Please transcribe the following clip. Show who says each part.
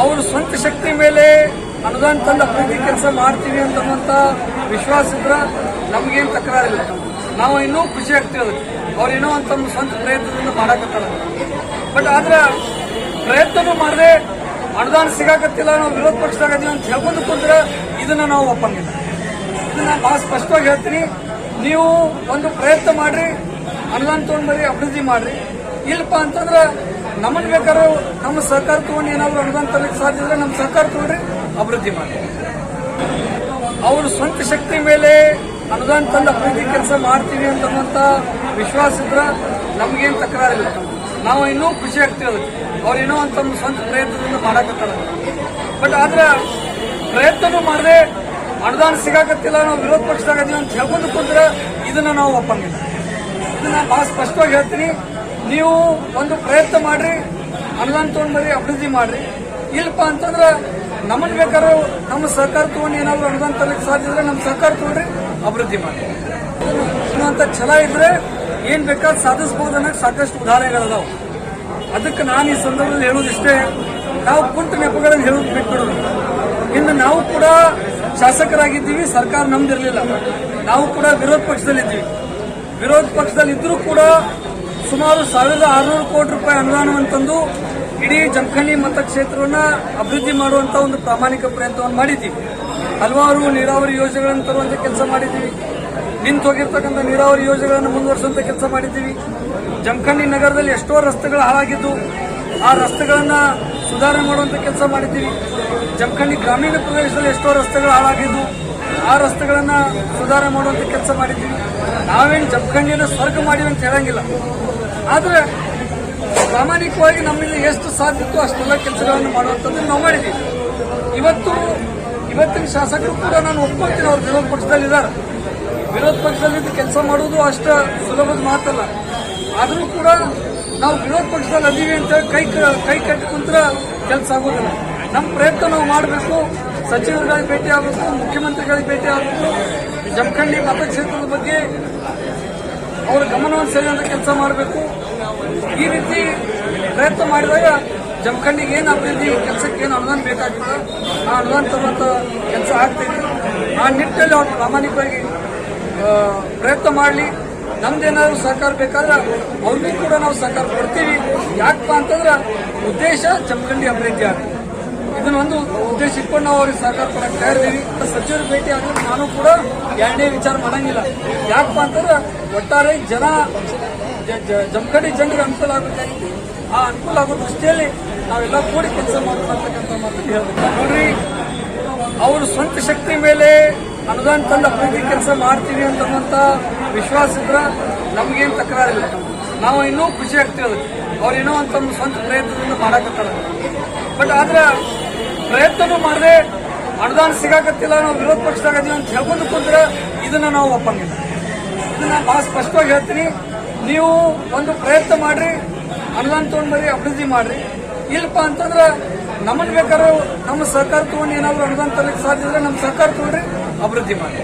Speaker 1: ಅವ್ರ ಸ್ವಂತ ಶಕ್ತಿ ಮೇಲೆ ಅನುದಾನ ತಂದು ಅಭಿವೃದ್ಧಿ ಕೆಲಸ ಮಾಡ್ತೀವಿ ಅಂತನ್ನುವಂತ ವಿಶ್ವಾಸ ಇದ್ರ ನಮಗೇನು ತಕರಾರಿಲ್ಲ. ನಾವು ಇನ್ನೂ ಖುಷಿ ಆಗ್ತೀವಿ ಅದಕ್ಕೆ. ಅವ್ರು ಏನೋ ಅಂತ ಸ್ವಂತ ಪ್ರಯತ್ನದಿಂದ ಮಾಡಕತ್ತಾರ. ಬಟ್ ಆದ್ರೆ ಪ್ರಯತ್ನನೂ ಮಾಡದೆ ಅನುದಾನ ಸಿಗಾಕತ್ತಿಲ್ಲ ನಾವು ವಿರೋಧ ಪಕ್ಷದಾಗ ಅದೀವಿ ಅಂತ ಹೇಳ್ಕೊಂಡು ಕುಂದ್ರೆ ಇದನ್ನ ನಾವು ಒಪ್ಪಂಗಿಲ್ಲ. ಇದನ್ನ ಭಾಳ ಸ್ಪಷ್ಟವಾಗಿ ಹೇಳ್ತೀನಿ. ನೀವು ಒಂದು ಪ್ರಯತ್ನ ಮಾಡ್ರಿ, ಅನುದಾನ ತಗೊಂಡ್ಬರಿ ಅಭಿವೃದ್ಧಿ ಮಾಡ್ರಿ. ಇಲ್ಲಪ್ಪ ಅಂತಂದ್ರೆ ನಮ್ಮನ್ ಬೇಕಾದ್ರೆ ನಮ್ಮ ಸರ್ಕಾರ ತಗೊಂಡು ಏನಾದ್ರು ಅನುದಾನ ತರಲಿಕ್ಕೆ ಸಾಧ್ಯ ಇದ್ರೆ ನಮ್ಮ ಸರ್ಕಾರ ತಗೊಂಡ್ರೆ ಅಭಿವೃದ್ಧಿ ಮಾಡಿ. ಅವರು ಸ್ವಂತ ಶಕ್ತಿ ಮೇಲೆ ಅನುದಾನ ತಂದ ಅಭಿವೃದ್ಧಿ ಕೆಲಸ ಮಾಡ್ತೀವಿ ಅಂತನ್ನುವಂತ ವಿಶ್ವಾಸ ಇದ್ರ ನಮ್ಗೇನ್ ತಕರಾರಿಲ್ಲ ನಾವು ಇನ್ನೂ ಖುಷಿ ಆಗ್ತೀವಿ ಅದಕ್ಕೆ. ಅವ್ರು ಏನೋ ಅಂತ ಒಂದು ಸ್ವಂತ ಪ್ರಯತ್ನದಿಂದ ಮಾಡಕತ್ತಾರ. ಬಟ್ ಆದ್ರೆ ಪ್ರಯತ್ನನೂ ಮಾಡದೆ ಅನುದಾನ ಸಿಗಾಕತ್ತಿಲ್ಲ ನಾವು ವಿರೋಧ ಪಕ್ಷದಾಗ ಅಂತ ಹೇಳ್ಕೊಂಡು ಕುಂದ್ರೆ ಇದನ್ನ ನಾವು ಒಪ್ಪಂಗಿಲ್ಲ. ಇದನ್ನ ಬಹಳ ಸ್ಪಷ್ಟವಾಗಿ ಹೇಳ್ತೀನಿ. ನೀವು ಒಂದು ಪ್ರಯತ್ನ ಮಾಡ್ರಿ, ಅನುದಾನ ತಗೊಂಡ್ ಅಭಿವೃದ್ಧಿ ಮಾಡ್ರಿ. ಇಲ್ಲಪ್ಪ ಅಂತಂದ್ರೆ ನಮ್ಮನ್ ಬೇಕಾದ್ರೂ ನಮ್ಮ ಸರ್ಕಾರ ತಗೊಂಡು ಏನಾದ್ರು ಅನುದಾನ ತರಲಿಕ್ಕೆ ಸಾಧ್ಯ ಇದ್ರೆ ನಮ್ಮ ಸರ್ಕಾರ ತಗೊಂಡ್ರಿ ಅಭಿವೃದ್ಧಿ ಮಾಡಿ ಅಂತ ಛಲ ಇದ್ರೆ ಏನ್ ಬೇಕಾದ್ರೆ ಸಾಧಿಸಬಹುದು ಅನ್ನೋಕೆ ಸಾಕಷ್ಟು ಉದಾಹರಣೆಗಳಿದಾವೆ. ಅದಕ್ಕೆ ನಾನು ಈ ಸಂದರ್ಭದಲ್ಲಿ ಹೇಳೋದಿಷ್ಟೇ ನಾವು ಕುಂಟು ನೆಪಗಳನ್ನು ಹೇಳೋದು ಬಿಟ್ಬಿಡೋದು ಇನ್ನು ನಾವು ಕೂಡ ಶಾಸಕರಾಗಿದ್ದೀವಿ, ಸರ್ಕಾರ ನಮ್ದಿರಲಿಲ್ಲ. ನಾವು ಕೂಡ ವಿರೋಧ ಪಕ್ಷದಲ್ಲಿದ್ದೀವಿ. ವಿರೋಧ ಪಕ್ಷದಲ್ಲಿದ್ದರೂ ಕೂಡ ಸುಮಾರು ಸಾವಿರದ ಆರುನೂರು ಕೋಟಿ ರೂಪಾಯಿ ಅನುದಾನವನ್ನು ತಂದು ಇಡೀ ಜಮಖಂಡಿ ಮತಕ್ಷೇತ್ರವನ್ನು ಅಭಿವೃದ್ಧಿ ಮಾಡುವಂತ ಒಂದು ಪ್ರಾಮಾಣಿಕ ಪ್ರಯತ್ನವನ್ನು ಮಾಡಿದ್ದೀವಿ. ಹಲವಾರು ನೀರಾವರಿ ಯೋಜನೆಗಳನ್ನು ತರುವಂಥ ಕೆಲಸ ಮಾಡಿದ್ದೀವಿ. ನಿಂತು ಹೋಗಿರ್ತಕ್ಕಂಥ ನೀರಾವರಿ ಯೋಜನೆಗಳನ್ನು ಮುಂದುವರಿಸುವಂಥ ಕೆಲಸ ಮಾಡಿದ್ದೀವಿ. ಜಮಖಂಡಿ ನಗರದಲ್ಲಿ ಎಷ್ಟೋ ರಸ್ತೆಗಳು ಹಾಳಾಗಿದ್ದು ಆ ರಸ್ತೆಗಳನ್ನು ಸುಧಾರಣೆ ಮಾಡುವಂಥ ಕೆಲಸ ಮಾಡಿದ್ದೀವಿ. ಜಮಖಂಡಿ ಗ್ರಾಮೀಣ ಪ್ರದೇಶದಲ್ಲಿ ಎಷ್ಟೋ ರಸ್ತೆಗಳು ಹಾಳಾಗಿದ್ದು ಆ ರಸ್ತೆಗಳನ್ನು ಸುಧಾರಣೆ ಮಾಡುವಂಥ ಕೆಲಸ ಮಾಡಿದ್ದೀವಿ. ನಾವೇನು ಜಮಖಂಡಿಯನ್ನು ಸ್ವರ್ಗ ಮಾಡಿವಿ ಅಂತ ಹೇಳಂಗಿಲ್ಲ. ಆದ್ರೆ ಪ್ರಾಮಾಣಿಕವಾಗಿ ನಮ್ಮಿಂದ ಎಷ್ಟು ಸಾಧ್ಯತೆ ಅಷ್ಟೆಲ್ಲ ಕೆಲಸಗಳನ್ನು ಮಾಡುವಂಥದ್ದು ನಾವು ಮಾಡಿದ್ದೀವಿ. ಇವತ್ತು ಇವತ್ತಿನ ಶಾಸಕರು ಕೂಡ ನಾನು ಒಪ್ಕೊಳ್ತೀನಿ ಅವ್ರು ವಿರೋಧ ಪಕ್ಷದಲ್ಲಿದ್ದಾರೆ ವಿರೋಧ ಪಕ್ಷದಲ್ಲಿ ಕೆಲಸ ಮಾಡುವುದು ಅಷ್ಟ ಸುಲಭದ ಮಾತಲ್ಲ. ಆದರೂ ಕೂಡ ನಾವು ವಿರೋಧ ಪಕ್ಷದಲ್ಲಿ ಅದೀವಿ ಅಂತ ಕೈ ಕೈ ಕಟ್ಟಿ ಕುಂತ್ರ ಕೆಲಸ ಆಗೋದಿಲ್ಲ. ನಮ್ಮ ಪ್ರಯತ್ನ ನಾವು ಮಾಡಬೇಕು. ಸಚಿವರುಗಳಿಗೆ ಭೇಟಿ ಆಗಬೇಕು, ಮುಖ್ಯಮಂತ್ರಿಗಳಿಗೆ ಭೇಟಿ ಆಗಬೇಕು. ಜಮಖಂಡಿ ಮತಕ್ಷೇತ್ರದ ಬಗ್ಗೆ ಅವರ ಗಮನವನ್ನು ಸೆಳೆಯುವಂತ ಕೆಲಸ ಮಾಡಬೇಕು. ಈ ರೀತಿ ಪ್ರಯತ್ನ ಮಾಡಿದಾಗ ಜಮಖಂಡಿಗೆ ಏನು ಅಭಿವೃದ್ಧಿ ಕೆಲಸಕ್ಕೆ ಏನು ಅನುದಾನ ಬೇಕಾಗ್ತದೆ ಆ ಅನುದಾನ ತರುವಂಥ ಕೆಲಸ ಆಗ್ತೈತಿ ಆ ನಿಟ್ಟಿನಲ್ಲಿ ಅವರು ಪ್ರಾಮಾಣಿಕವಾಗಿ ಪ್ರಯತ್ನ ಮಾಡಲಿ. ನಮ್ದೇನಾದ್ರು ಸಹಕಾರ ಬೇಕಾದ್ರೆ ಅವ್ರಿಗೂ ಕೂಡ ನಾವು ಸಹಕಾರ ಕೊಡ್ತೀವಿ. ಯಾಕಪ್ಪ ಅಂತಂದ್ರೆ ಉದ್ದೇಶ ಜಮಖಂಡಿ ಅಭಿವೃದ್ಧಿ ಆಗ್ತದೆ ಇದನ್ನ ಒಂದು ಉದ್ದೇಶ ಇಟ್ಕೊಂಡು ನಾವು ಅವ್ರಿಗೆ ಸಹಕಾರ ಕೊಡಕ್ಕೆ ತಯಾರಿದ್ದೀವಿ ಸಚಿವರು ಭೇಟಿ ಆಗಲಿಕ್ಕೆ ನಾನು ಕೂಡ ಎರಡನೇ ವಿಚಾರ ಮಾಡಂಗಿಲ್ಲ. ಯಾಕಪ್ಪ ಅಂತಂದ್ರೆ ಒಟ್ಟಾರೆ ಜನ ಜಮಖಂಡಿ ಜನರಿಗೆ ಅನುಕೂಲ ಆಗುತ್ತೆ ಆ ಅನುಕೂಲ ಆಗೋ ದೃಷ್ಟಿಯಲ್ಲಿ ನಾವೆಲ್ಲ ಕೂಡಿ ಕೆಲಸ ಮಾಡ್ತಕ್ಕಂಥ ಮಾತನ್ನು ನೋಡ್ರಿ, ಅವ್ರ ಸ್ವಂತ ಶಕ್ತಿ ಮೇಲೆ ಅನುದಾನ ತಂದ ಅಭಿವೃದ್ಧಿ ಕೆಲಸ ಮಾಡ್ತೀವಿ ಅಂತನ್ನುವಂತ ವಿಶ್ವಾಸ ಇದ್ರ ನಮ್ಗೇನು ತಕರಾರಿಲ್ಲ ನಾವು ಇನ್ನೂ ಖುಷಿ ಆಗ್ತೀವಿ ಅದಕ್ಕೆ. ಅವ್ರು ಏನೋ ಅಂತ ಸ್ವಂತ ಪ್ರಯತ್ನದಿಂದ ಮಾಡಕತ್ತಾರ. ಬಟ್ ಆದ್ರೆ ಪ್ರಯತ್ನನೂ ಮಾಡದೆ, ಅನುದಾನ ಸಿಗಾಕತ್ತಿಲ್ಲ ನಾವು ವಿರೋಧ ಪಕ್ಷದಾಗ ಅದೀವಿ ಅಂತ ಹೇಳ್ಕೊಂಡು ಕುಂದ್ರೆ ಇದನ್ನ ನಾವು ಒಪ್ಪಂಗಿಲ್ಲ. ಇದನ್ನ ಬಹಳ ಸ್ಪಷ್ಟವಾಗಿ ಹೇಳ್ತೀನಿ. ನೀವು ಒಂದು ಪ್ರಯತ್ನ ಮಾಡ್ರಿ, ಅನುದಾನ ತಗೊಂಡ್ ಅಭಿವೃದ್ಧಿ ಮಾಡ್ರಿ. ಇಲ್ಲಪ್ಪ ಅಂತಂದ್ರೆ ನಮ್ಮನ್ ಬೇಕಾದ್ರೂ ನಮ್ಮ ಸರ್ಕಾರ ತಗೊಂಡು ಏನಾದ್ರು ಅನುದಾನ ತರಲಿಕ್ಕೆ ಸಾಧ್ಯ ಇದ್ರೆ ನಮ್ಮ ಸರ್ಕಾರ ತಗೊಂಡ್ರಿ ಅಭಿವೃದ್ಧಿ ಮಾಡಿ